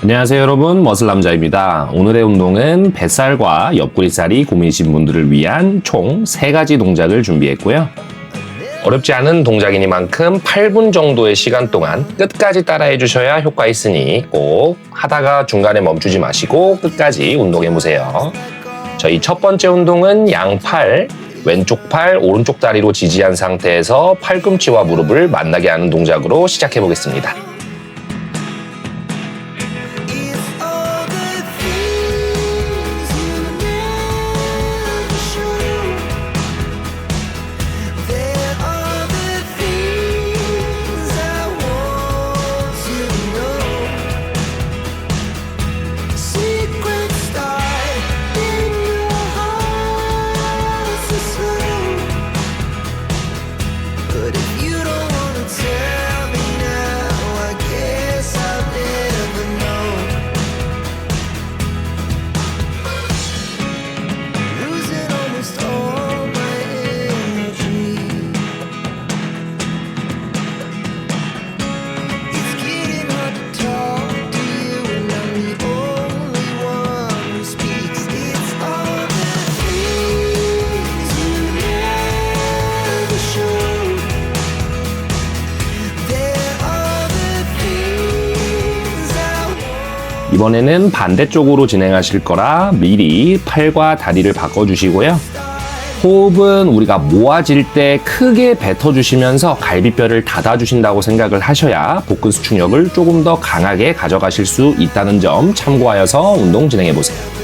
안녕하세요 여러분 머슬남자입니다. 오늘의 운동은 뱃살과 옆구리살이 고민이신 분들을 위한 총 3가지 동작을 준비했고요. 어렵지 않은 동작이니만큼 8분 정도의 시간 동안 끝까지 따라해 주셔야 효과 있으니 꼭 하다가 중간에 멈추지 마시고 끝까지 운동해 보세요. 저희 첫 번째 운동은 양팔, 왼쪽 팔, 오른쪽 다리로 지지한 상태에서 팔꿈치와 무릎을 만나게 하는 동작으로 시작해 보겠습니다. 이번에는 반대쪽으로 진행하실 거라 미리 팔과 다리를 바꿔주시고요. 호흡은 우리가 모아질 때 크게 뱉어주시면서 갈비뼈를 닫아주신다고 생각을 하셔야 복근 수축력을 조금 더 강하게 가져가실 수 있다는 점 참고하여서 운동 진행해 보세요.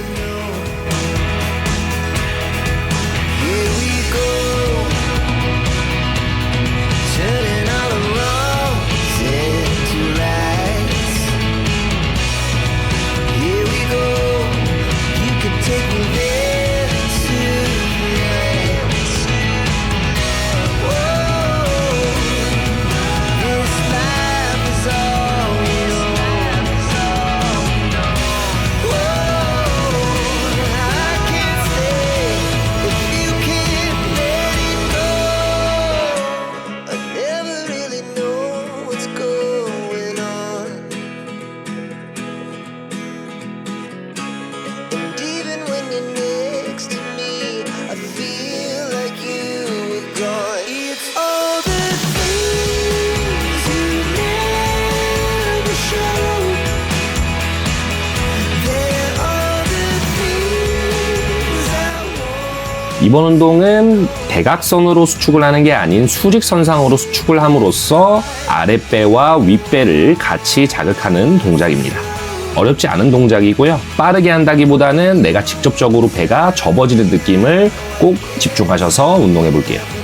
이번 운동은 대각선으로 수축을 하는 게 아닌 수직선상으로 수축을 함으로써 아랫배와 윗배를 같이 자극하는 동작입니다. 어렵지 않은 동작이고요. 빠르게 한다기보다는 내가 직접적으로 배가 접어지는 느낌을 꼭 집중하셔서 운동해 볼게요.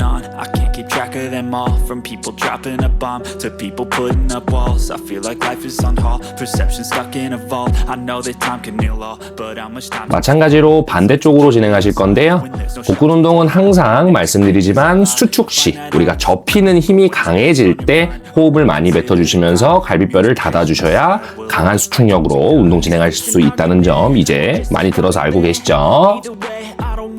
on. Of them all. From people dropping a bomb to people putting up walls. I feel like life is on hold. Perception stuck in a vault. I know that time can heal all, but how much time? 마찬가지로 반대쪽으로 진행하실 건데요. 복근 운동은 항상 말씀드리지만 수축 시 우리가 접히는 힘이 강해질 때 호흡을 많이 뱉어주시면서 갈비뼈를 닫아주셔야 강한 수축력으로 운동 진행하실 수 있다는 점 이제 많이 들어서 알고 계시죠?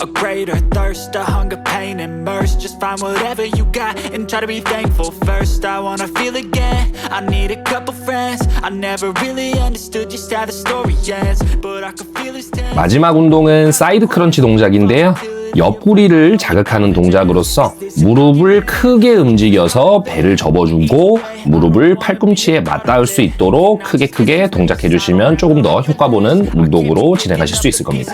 a greater thirst, a hunger, pain, and mercy. Just find whatever you got and try to be thankful first. I wanna feel again. I need a couple friends. I never really understood just how the story ends, but I could feel his tense. 마지막 운동은 사이드 크런치 동작인데요. 옆구리를 자극하는 동작으로서 무릎을 크게 움직여서 배를 접어주고 무릎을 팔꿈치에 맞닿을 수 있도록 크게 크게 동작해 주시면 조금 더 효과 보는 운동으로 진행하실 수 있을 겁니다.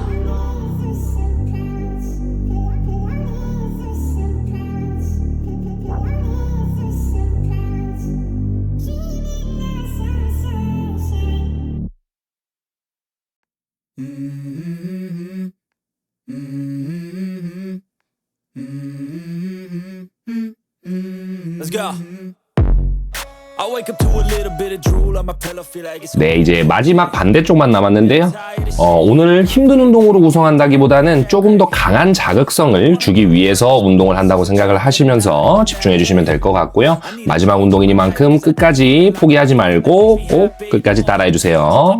네, 이제 마지막 반대쪽만 남았는데요. 어, 오늘 힘든 운동으로 구성한다기보다는 조금 더 강한 자극성을 주기 위해서 운동을 한다고 생각을 하시면서 집중해 주시면 될 것 같고요. 마지막 운동이니만큼 끝까지 포기하지 말고 꼭 끝까지 따라해 주세요.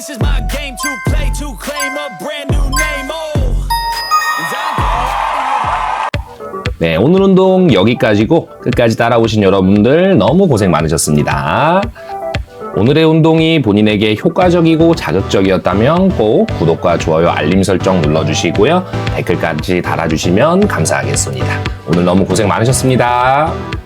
this is my game to play, to claim a brand new name. Oh. 네, 오늘 운동 여기까지고 끝까지 따라오신 여러분들 너무 고생 많으셨습니다. 오늘의 운동이 본인에게 효과적이고 자극적이었다면 꼭 구독과 좋아요, 알림 설정 눌러주시고요. 댓글까지 달아주시면 감사하겠습니다. 오늘 너무 고생 많으셨습니다.